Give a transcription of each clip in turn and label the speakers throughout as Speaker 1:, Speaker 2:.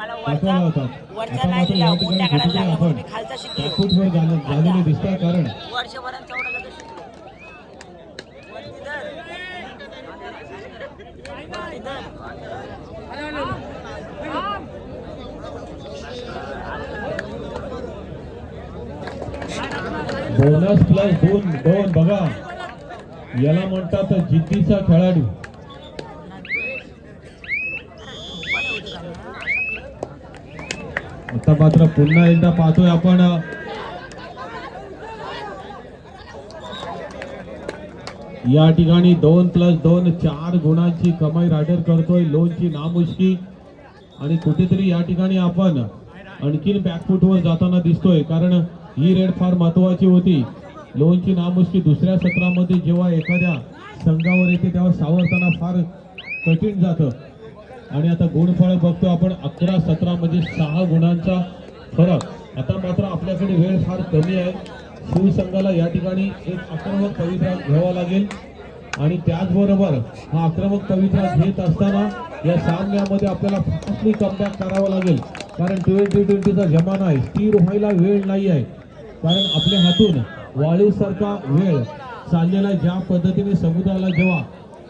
Speaker 1: मला वरचा वरचा नाही दिला मोठ्या लागला म्हणून मी खालचा शिकलो. वर्षभरात तेवढं शिकलो.
Speaker 2: बोनस प्लस दोन दोन बघा. याला म्हणतात जिद्दीचा खेळाडू. आता मात्र पुन्हा एकदा पाहतोय आपण या ठिकाणी दोन प्लस दोन चार गुणांची कमाई रायडर करतोय लोनची नामुष्की. आणि कुठेतरी या ठिकाणी आपण आणखीन बॅकफुटवर जाताना दिसतोय कारण ही रेड फार महत्वाची होती. लोनची नामुष्की दुसऱ्या सत्रामध्ये जेव्हा एखाद्या संघावर येते तेव्हा सावरताना फार कठीण जातं. आणि आता गुणफळ बघतो आपण अकरा सतरा म्हणजे सहा गुणांचा फरक. आता मात्र आपल्याकडे वेळ फार कमी आहे. शिवसंघाला या ठिकाणी एक आक्रमक पवित्रा घ्यावा लागेल. आणि त्याचबरोबर हा आक्रमक पवित्रा घेत असताना या सामन्यामध्ये आपल्याला फास्टली कमबॅक करावा लागेल. कारण ट्वेंटी ट्वेंटीचा जमाना आहे. स्थिर व्हायला वेळ नाही आहे. कारण आपल्या हातून वाळूसारखा वेळ चाललेला ज्या पद्धतीने समुद्राला जेव्हा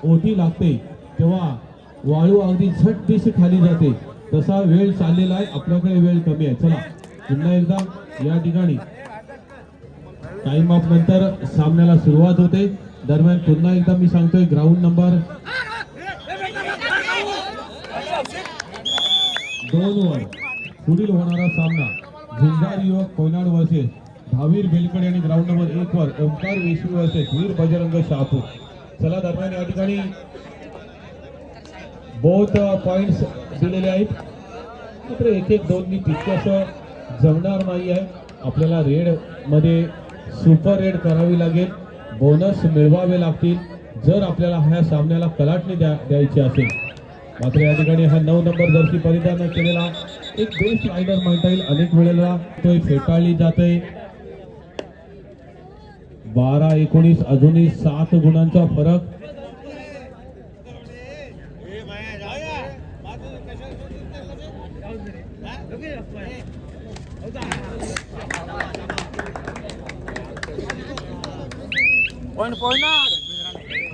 Speaker 2: ओटी लागते तेव्हा वाळू अगदी झट दिशी खाली जाते. तसा वेळ चाललेला आहे. आपल्याकडे वेळ कमी आहे. चला पुन्हा एकदा या ठिकाणी. टाइम ऑफ नंतर सामन्याला सुरुवात होते. दरम्यान पुन्हा एकदा मी सांगतोय ग्राउंड नंबर दोन वर पुढील होणारा सामना झुंजार युवक कोयनाड वर्सेस भावीर बेलकडे आणि ग्राउंड नंबर एक वर ओंकार वेशवी वर्सेस वीर बजरंग शहापूर चला दरम्यान या ठिकाणी बोथ पॉइंट्स दिलेले आहेत. मात्र एक एक दोन तितकंसं जमणार नाही आहे. आपल्याला रेडमध्ये सुपर रेड करावी लागेल. बोनस मिळवावे लागतील. जर आपल्याला ह्या सामन्याला कलाटणी द्या द्यायची असेल. मात्र या ठिकाणी हा नऊ नंबर जर्सी परिधान केलेला एक बेस्ट रायडर म्हणता येईल. अनेक वेळेला तो फेटाळली जाते बारा एकोणीस अजूनही सात गुणांचा फरक.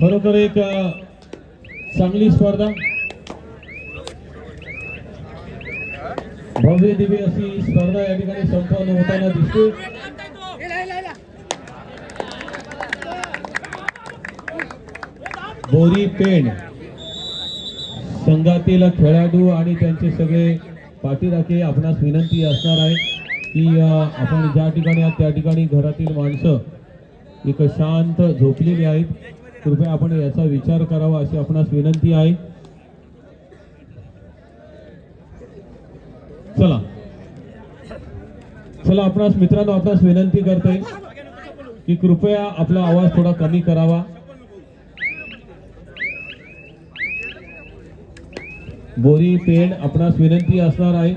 Speaker 2: खरोखर एक चांगली स्पर्धा. भव्य दिव्य अशी स्पर्धा या ठिकाणी संपन्न होताना दिसते. बोरी पेण. संघातील खेळाडू आणि त्यांचे सगळे पाठीराखे आपणास विनंती असणार आहे. की आपण ज्या ठिकाणी आहात त्या ठिकाणी घरातील माणसं एक शांत झोपलेली आहेत. कृपया आपण याचा विचार करावा अशी आपणास विनंती आहे. चला. चला आपणास मित्रांनो आपणास विनंती करते की कृपया आपला आवाज थोडा कमी करावा. बोरी पेड आपणास विनंती असणार आहे.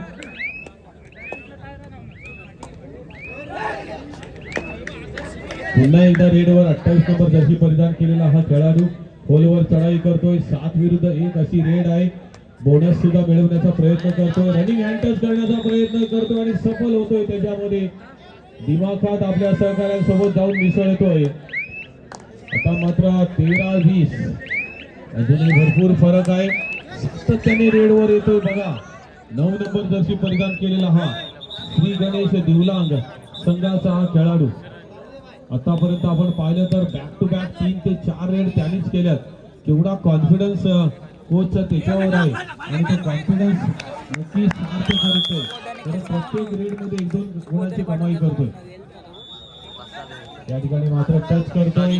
Speaker 2: पुन्हा एकदा रेडवर अठ्ठावीस नंबर जर्सी परिधान केलेला हा खेळाडू. खोलवर चढाई करतोय. सात विरुद्ध एक अशी रेड आहे. बोनस सुद्धा मिळवण्याचा प्रयत्न करतोय. रनिंग हँडटच करण्याचा प्रयत्न करतोय आणि सफल होतोय त्याच्यामध्ये. दिमाखात आपल्या सहकाऱ्यांसोबत जाऊन मिसळतोय. आता मात्र तेरा वीस. अजूनही भरपूर फरक आहे. सातत्याने रेडवर येतोय बघा. नऊ नंबर जर्सी परिधान केलेला हा श्री गणेश दिवलांग संघाचा हा खेळाडू. आतापर्यंत आपण पाहिलं तर बॅक टू बॅक तीन ते चार रेड त्यांनीच केल्यात. केवढा कॉन्फिडन्स कोचचा त्याच्यावर आहे. आणि तो कॉन्फिडन्स नक्की सार्थ करतोय. कारण प्रत्येक रेडमध्ये एक दोन गुणांची कमाई करतोय. या ठिकाणी मात्र टच करतोय.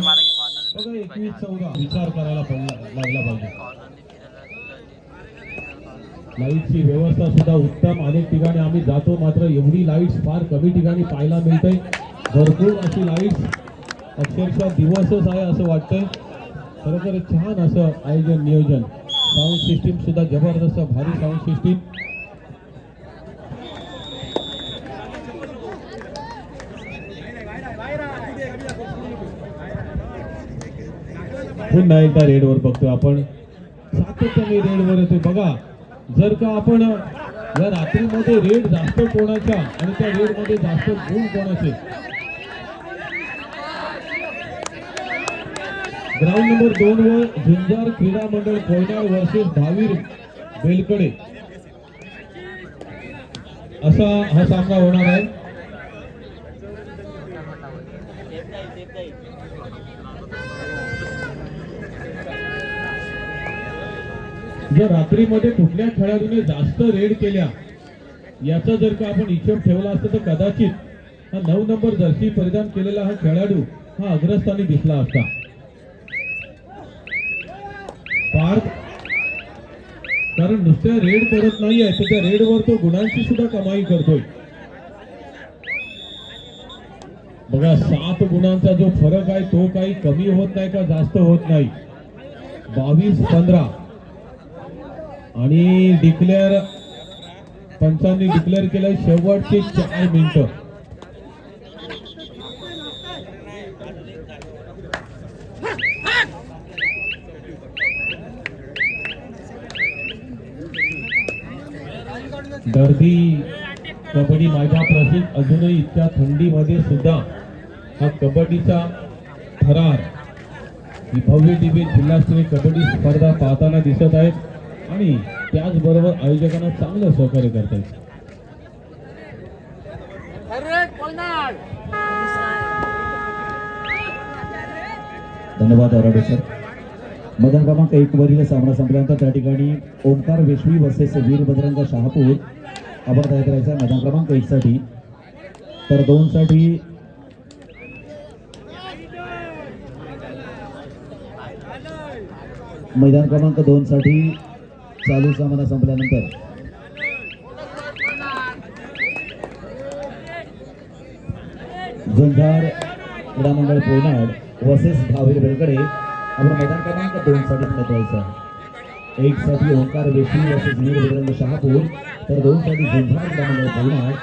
Speaker 2: बघा एकवीस चौदा. विचार करायला लागला पाहिजे. लाईटची व्यवस्था सुद्धा उत्तम. अनेक ठिकाणी आम्ही जातो. मात्र एवढी लाईट्स फार कमी ठिकाणी पाहायला मिळते भरपूर अशी लाईट्स अक्षरशः दिवसच आहे असं वाटतंय. खरोखर तर छान असं आयोजन नियोजन. साऊंड सिस्टीम सुद्धा जबरदस्त भारी साऊंड सिस्टीम पुन्हा एकदा रेडवर बघतोय आपण. सातत्याने रेडवर येतोय. बघा जर का आपण या रात्रीमध्ये रेड जास्त कोणाचा आणि त्या रेडमध्ये जास्त गुण कोणाचे? ग्राउंड नंबर दोन वर झुंजार क्रीडा मंडळ कोयनाड वर्सेस धावीर बेलकडे. असा हा सामना होणार आहे. जर रात्रीमध्ये कुठल्या खेळाडूने जास्त रेड केल्या याचा जर का आपण हिशोब ठेवला असता तर कदाचित हा नऊ नंबर जर्सी परिधान केलेला हा खेळाडू हा अग्रस्थानी दिसला असता. पार्थ कारण नुसत्या रेड करत नाहीये तर त्या रेडवर तो गुणांची सुद्धा कमाई करतोय. बघा सात गुणांचा जो फरक आहे तो काही कमी होत नाही का जास्त होत नाही? बावीस पंधरा. आणि डिक्लेअर पंचांनी डिक्लेअर केलं शेवटचे चार मिनिटं. दर्दी कबड्डी माझ्या प्रसिद्ध अजूनही इतक्या थंडीमध्ये सुद्धा हा कबड्डीचा थरार ही भव्य दिव्य जिल्हास्तरीय कबड्डी स्पर्धा पाहताना दिसत आहेत आणि त्याचबरोबर आयोजकांना चांगलं सहकार्य करत आहेत.
Speaker 3: धन्यवाद आराडे सर. मदन क्रमांक एक वरील सामना संपल्यानंतर त्या ठिकाणी ओंकार वेशवी वर्सेस वीरभद्रंग शहापूर आपण तयार करायचा मैदान क्रमांक एक साठी तर दोन साठी मैदान क्रमांक दोन साठी चालू सामना संपल्यानंतर. झुंझार क्रीडा मंडळ पोयनाड वर्सेस भावीर बेलकडे आपण मैदान क्रमांक दोन साठी महत्वायचा एक साठी ओंकार वेशी वसेस वीर शहापूर तर दोन साठी झुंजार क्रीडा मंडळ पोयनाड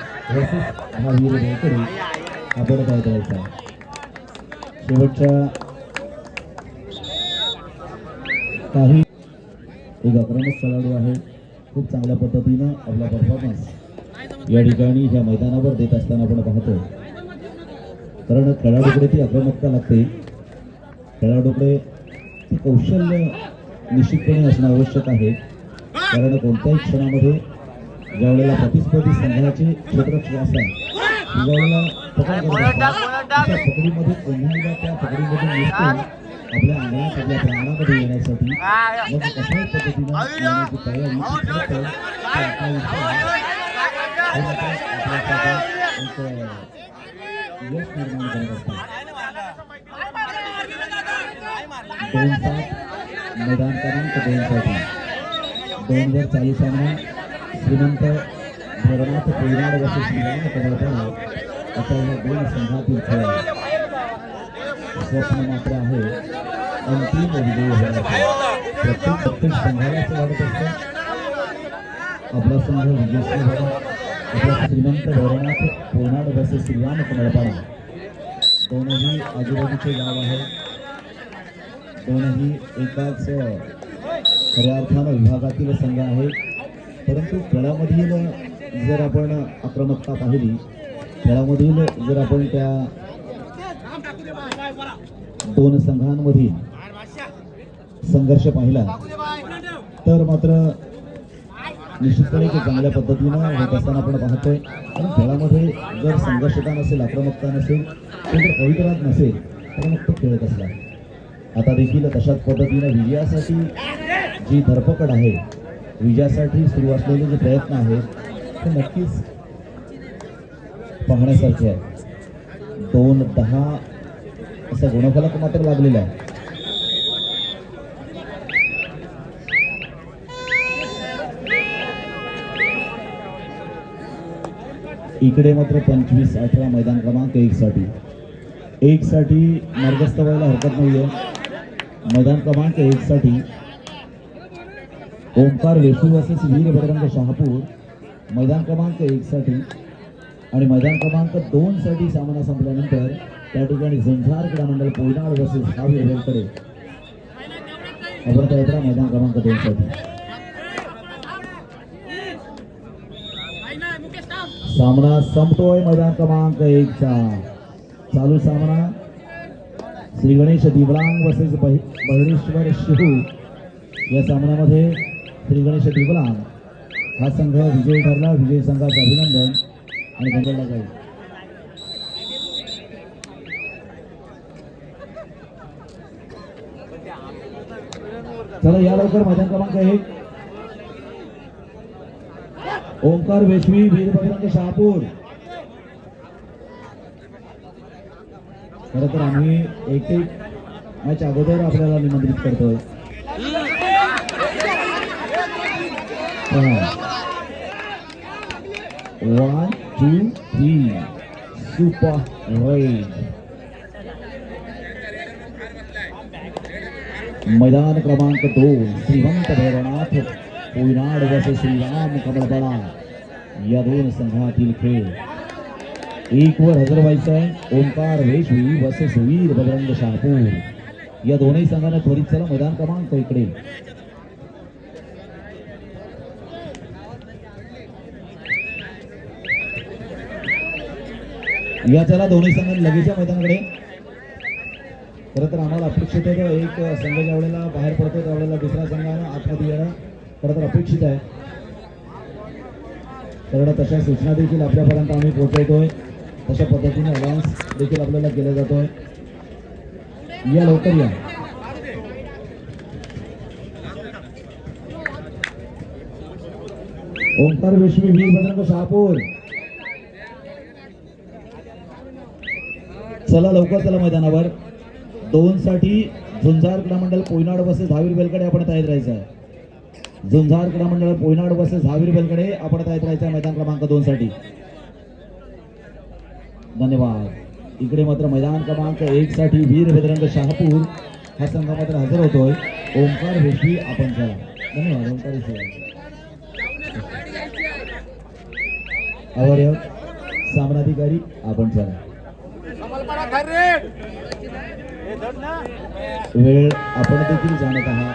Speaker 3: हा वीर बेलकडे आपण काय करायचा शेवटच्या काही एक अक्रमक खेळाडू आहे. खूप चांगल्या पद्धतीनं आपला परफॉर्मन्स या ठिकाणी ह्या मैदानावर देत असताना आपण पाहतो. कारण खेळाडूकडे ती आक्रमकता लागते. खेळाडूकडे ते कौशल्य निश्चितपणे असणं आवश्यक आहे. कारण कोणत्याही क्षणामध्ये ज्या वेळेला प्रतिस्पर्धी संघाचे त्यावेळेला असतात अशा पकडीमध्ये पुन्हा त्या पकडीमधून निसटून आपल्या अंगणात आपल्या प्रांगणामध्ये येण्यासाठी मग कशाही पद्धतीनं येण्याची तयारी यश निर्माण करत असतात दोन सात मैदान क्रमांक दोन साठी दोन वर चालू सामना श्रीमंत भरनाथ संघातील खेळ स्वप्न मात्र आहे अंतिम विजयी होण्याचे प्रत्येक प्रत्येक संघालाच वाटत असतं आपला संघ विजयश्री व्हावा आपला श्रीमंत भरनाथ कोयनाड वर्ष श्रीराम कमळपाडा दोनही आजूबाजूचे गाव आहे दोनही एकाच खऱ्या परंतु खेळामधील जर आपण आक्रमकता पाहिली खेळामधील जर आपण त्या दोन संघांमधील संघर्ष पाहिला तर मात्र निश्चितपणे ते चांगल्या पद्धतीनं होत असताना आपण पाहतोय. आणि खेळामध्ये जर संघर्षता नसेल आक्रमकता नसेल तर जर पवित्रात नसेल तर मग तो खेळत असला. आता देखील तशाच पद्धतीनं विजयासाठी जी धरपकड आहे विजयासाठी सुरू असलेले जे प्रयत्न आहेत ते नक्कीच पाहण्यासारखे आहे दोन दहा असा गुणफलक मात्र लागलेला आहे. इकडे मात्र पंचवीस अठरा मैदान क्रमांक एक साठी एक साठी मार्गस्थ व्हायला हरकत नाहीये. मैदान क्रमांक एक साठी ओंकार वेशू वर्सेस वीर बजरंग शहापूर. मैदान क्रमांक एक साठी. आणि मैदान क्रमांक दोन साठी सामना संपल्यानंतर त्या ठिकाणी झुंझार क्रीडा मंडळ पोयनाड वर्सेस हावी रेलकडे अमृता यात्रा मैदान क्रमांक दोन साठी. सामना संपतोय मैदान क्रमांक एकचा चालू सामना. श्री गणेश दिवलांग वर्सेस बहिरेश्वर शिहू या सामन्यामध्ये श्री गणेश हा संघ विजयी ठरला. विजयी संघाचं अभिनंदन आणि बंगलला जाईल चला या लवकर मैदान क्रमांक एक. ओंकार वेशवी वीरभद्रांक शहापूर. खरं तर आम्ही एक एक मॅच अगोदर आपल्याला निमंत्रित करतोय. One two three super raid मैदान क्रमांक दोन श्रीमंत भैरवनाथ कोयनाड वसे श्रीराम कमळबळा या दोन संघातील खेळ एक वर हजर व्हायचं आहे ओंकार वेशवी वसेस वीर बजरंग शहापूर या दोन्ही संघांना त्वरित चला मैदान क्रमांक इकडे या चला दोन्ही संघ लगेच मैदानाकडे. खरं तर आम्हाला अपेक्षित आहे एक संघ ज्या वेळेला बाहेर पडतो त्यावेळेला दुसऱ्या संघानं आतमध्ये येणं खरं तर अपेक्षित आहे. तर तशा सूचना देखील आपल्यापर्यंत आम्ही पोहोचवतोय. तशा पद्धतीने अनाऊन्स देखील आपल्याला केला जातोय. या लवकर या. ओंकार विश्वी वीरभद्रंग शहापूर. चला लवकर चला मैदानावर. दोनसाठी झुंझार झुंजार क्रीडा मंडळ पोयनाड बसेस दहावीर बेलकडे आपण तयार राहायचं आहे. झुंजार क्रीडा मंडळ पोयनाड बसेस दहावीर बेलकडे आपण तयार राहायचं आहे मैदान क्रमांक दोनसाठी. धन्यवाद. इकडे मात्र मैदान क्रमांक एक साठी वीरभद्रंग शहापूर. हा संघ मात्र हजर होतोय. ओंकार वेशवी आपण चला. धन्यवाद ओंकार सामनाधिकारी आपण चला. वेळ आपण देखील जाणत आहात.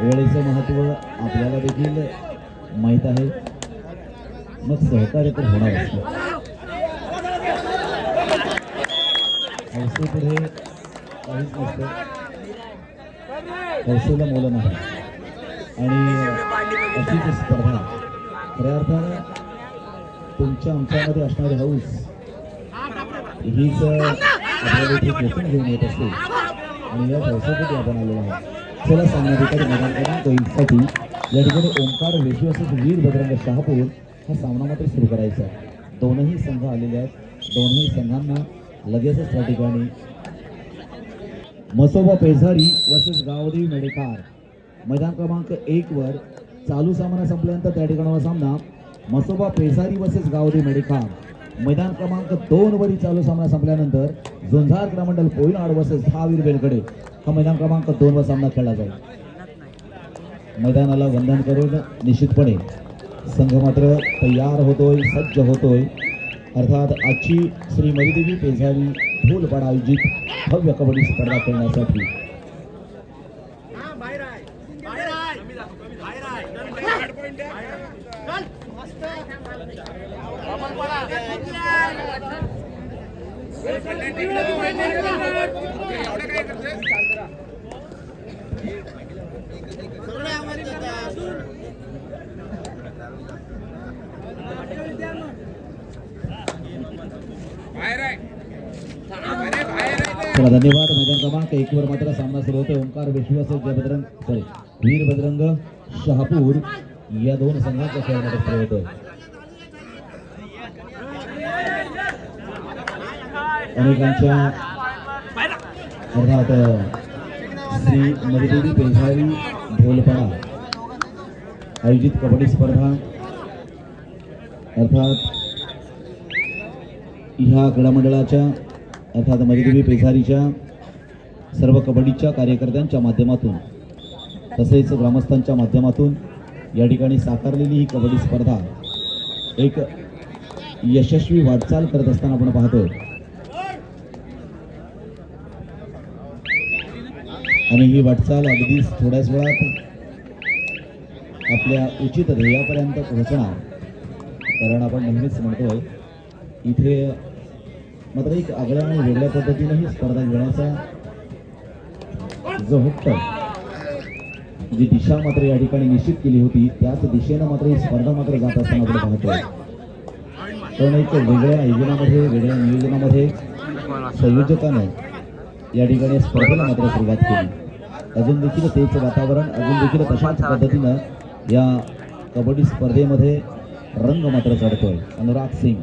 Speaker 3: वेळेचं महत्त्व आपल्याला देखील माहीत आहे. मग सहकार्य तर होणार हौसेपुढे काहीच नसतं. हौसेला मोल नाही आणि अशीच स्पर्धा खऱ्या अर्थानं तुमच्या आमच्यामध्ये असणारी हौस हीच आपल्याला घेऊन येत असते. आणि या व्यवसायासाठी आपण आलेलो आहोत. चला सामनाधिकारी मैदान क्रमांक एकसाठी या ठिकाणी ओंकार वेशी असं वीर बजरंग शहापूर हा सामना मात्र सुरू करायचा आहे. दोनही संघ आलेले आहेत. दोनही संघांना लगेचच त्या ठिकाणी मसोबा पेझारी वर्सेस गावदेवी मेडेकार. मैदान क्रमांक एक वर चालू सामना संपल्यानंतर त्या ठिकाणावर सामना. मसोबा पेझारी वर्सेस गावदेवी मेडेकार. मैदान क्रमांक दोन वरी चालू सामना संपल्यानंतर झुंझार ग्रामंडल पोईन आड वर्सेस दहावीर बेलकडे हा मैदान क्रमांक दोन वर सामना खेळला जाईल. मैदानाला वंदन करून निश्चितपणे संघ मात्र तयार होतोय सज्ज होतोय. अर्थात आजची श्री मरीदेवी पेझारी ढोलपाडा आयोजित भव्य कबड्डी स्पर्धा खेळण्यासाठी
Speaker 1: हा बाहेर आहे बाहेर आहे बाहेर आहे चल मस्त कमलपरा सगळे आम्हाला देतात.
Speaker 3: चला धन्यवाद. मैदान क्रमांक एक वर मात्र सामना सुरू होतो ओंकार विश्वास जयभद्रंग सॉरी वीर बजरंग शहापूर या दोन संघांच्या खेळामध्ये सुरू होतो अनेकांच्या अर्थात श्री मधुदेवी पेंढारी ढोलपाडा आयोजित कबड्डी स्पर्धा अर्थात ह्या क्रीडा मंडळाच्या अर्थात मधुदेवी पेंढारीच्या सर्व कबड्डीच्या कार्यकर्त्यांच्या माध्यमातून तसेच ग्रामस्थांच्या माध्यमातून या ठिकाणी साकारलेली ही कबड्डी स्पर्धा एक यशस्वी वाटचाल करत असताना आपण पाहतो आणि ही वाटचाल अगदीच थोड्याच वेळात आपल्या उचित ध्येयापर्यंत पोहोचणार. कारण आपण नेहमीच म्हणतोय इथे मात्र एक आगळ्या आणि वेगळ्या पद्धतीने ही स्पर्धा घेण्याचा जो हट्ट जी दिशा मात्र या ठिकाणी निश्चित केली होती त्याच दिशेनं मात्र ही स्पर्धा मात्र जात असताना आपण पाहतोय. पण एक वेगळ्या आयोजनामध्ये वेगळ्या नियोजनामध्ये संयोजकानं या ठिकाणी स्पर्धेला मात्र सुरुवात केली. अजून देखील तेच वातावरण अजून देखील तशाच पद्धतीनं या कबड्डी स्पर्धेमध्ये रंग मात्र चढतोय. अनुराग सिंग.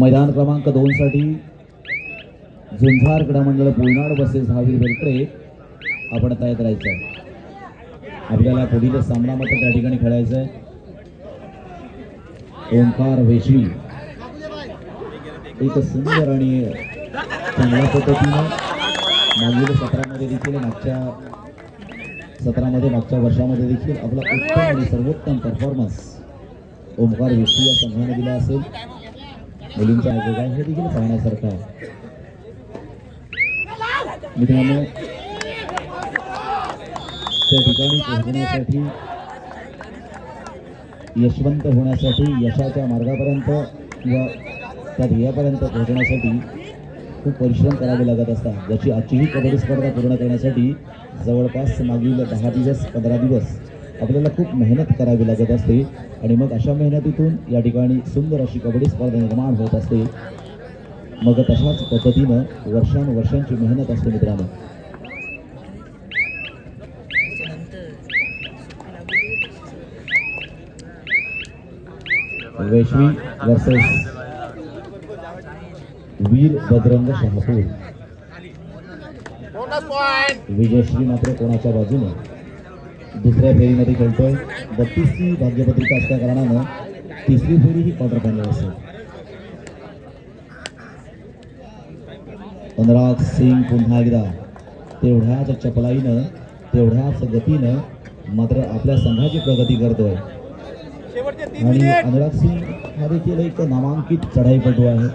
Speaker 3: मैदान क्रमांक दोन साठी झुंझार क्रीडा मंडळ पोयनाड बसेस दहावीर बेलकडे आपण तयार राहायचं. आपल्याला पुढील सामना मात्र त्या ठिकाणी खेळायचा आहे ओंकार वेशी. एक सुंदर आणि चांगल्या पद्धतीनं मागील सत्रामध्ये देखील मागच्या सत्रामध्ये मागच्या वर्षामध्ये देखील आपला उत्तम आणि सर्वोत्तम परफॉर्मन्स ओंकार वेशी या संघाने दिला असेल. मुलींचा आयोग आहे हे देखील पाहण्यासारखं आहे. मित्रांनो त्या ठिकाणी पोहोचण्यासाठी यशवंत होण्यासाठी यशाच्या मार्गापर्यंत किंवा त्या ध्येयापर्यंत पोहोचण्यासाठी खूप परिश्रम करावे लागत असतात. जशी आजचीही कबड्डी स्पर्धा पूर्ण करण्यासाठी जवळपास मागील दहा दिवस पंधरा दिवस आपल्याला खूप मेहनत करावी लागत असते. आणि मग अशा मेहनतीतून या ठिकाणी सुंदर अशी कबड्डी स्पर्धा निर्माण होत असते. मग तशाच पद्धतीनं वर्षानुवर्षांची मेहनत असते मित्रांनो. वैश्वी वर्सेस वीर बजरंग शहापूर. विजयश्री मात्र कोणाच्या बाजूने? दुसऱ्या फेरीमध्ये खेळतोय. बत्तीसची भाग्यपत्रिका असल्या कारणानं तिसरी फेरी ही क्वार्टर फायनल असेल. अनुराग सिंग पुन्हा एकदा तेवढ्याच चपलाईनं तेवढ्याच गतीनं मात्र आपल्या संघाची प्रगती करतोय. आणि अनुराग सिंग हा देखील एक नामांकित चढाईपटू आहे.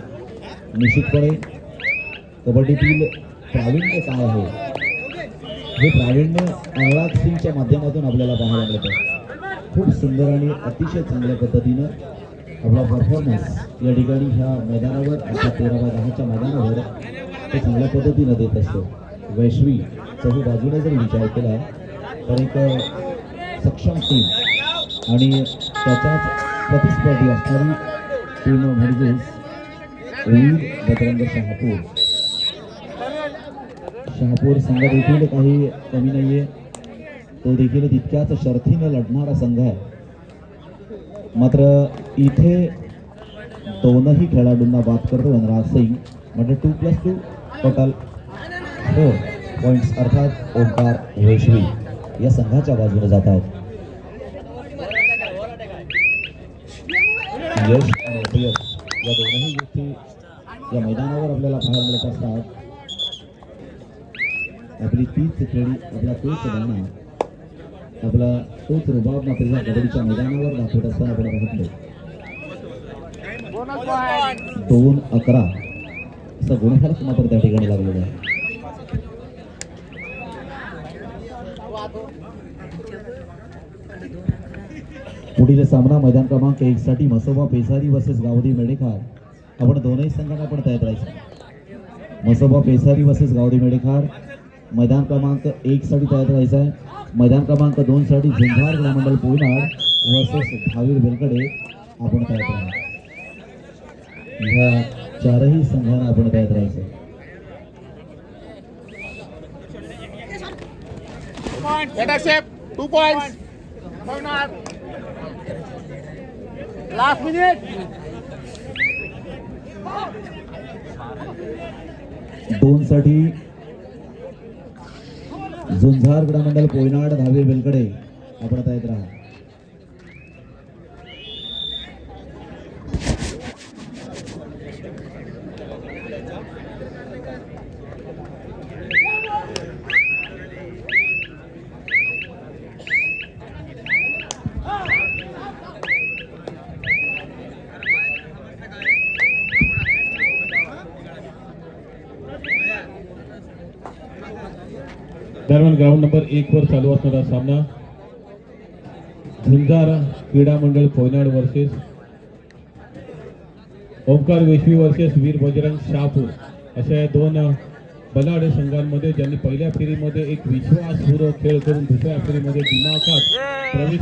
Speaker 3: निश्चितपणे कबड्डीतील प्रावीण्य काय आहे? हे प्रावीण्य अनुराग सिंगच्या माध्यमातून आपल्याला पाहायला मिळतं. खूप सुंदर आणि अतिशय चांगल्या पद्धतीनं आपला परफॉर्मन्स या ठिकाणी ह्या मैदानावर अर्थात तेरा बाय दहाच्या मैदानावर ते चांगल्या पद्धतीनं देत असतो. वैश्वी चहू बाजूने जर विचार केला तर एक सक्षम टीम आणि त्याच्याच प्रतिस्पर्धी असणारी टीम म्हणजेच वीर बजरंग शहापूर. शहापूर संघ देखील काही कमी नाही आहे तो देखील तितक्याच शर्थीनं लढणारा संघ आहे. मात्र इथे दोनही खेळाडूंना बाद करतो वनराज सिंग. म्हणजे two plus two total four points अर्थात ओंकार वैश्वी या संघाच्या बाजूने जात आहेत. यश आणि अपयश या दोनही गोष्टी या मैदानावर आपल्याला पाहायला मिळत असतात. आपली तीच खेळी आपला तोच गाणं आपला तोच रुबाब मात्र या कबड्डीच्या मैदानावर दाखवत असताना आपण बघितलं. दोन अकरा असा गुणफलक मात्र त्या ठिकाणी लागलेला आहे. पुढील सामना मैदान क्रमांक एक साठी मसोबा पेसारी वर्सेस गावडी मेडेखार. आपण दोनही संघांना पण तयार राहायचं. मसोबा पेसारी वर्सेस गावडी मेडेखार. मैदान क्रमांक एक साठी तयार राहायचं आहे. मैदान क्रमांक दोन साठी झुंझार ग्रामंडल पोयनाड वर्सेस दहावीर बेलकडे आपण तयार राहा ह्या चारही संघांना आपण तयार राहायचं
Speaker 1: टू पॉइंट्स लास्ट मिनिट
Speaker 3: दोन साठी झुंझार गडमंडल पोयनाड धावे बेलकडे आपण येत राहा.
Speaker 2: ग्राउंड नंबर एक वर चालू असणारा सामना झुंजार क्रीडा मंडळ कोयनाड वर्सेस ओंकार वेशवी वर्सेस वीर बजरंग शाहपूर. अशा या दोन बलाढ संघांमध्ये ज्यांनी पहिल्या फेरीमध्ये एक विश्वासपूर्वक खेळ करून दुसऱ्या फेरीमध्ये दिमाखात प्रवेश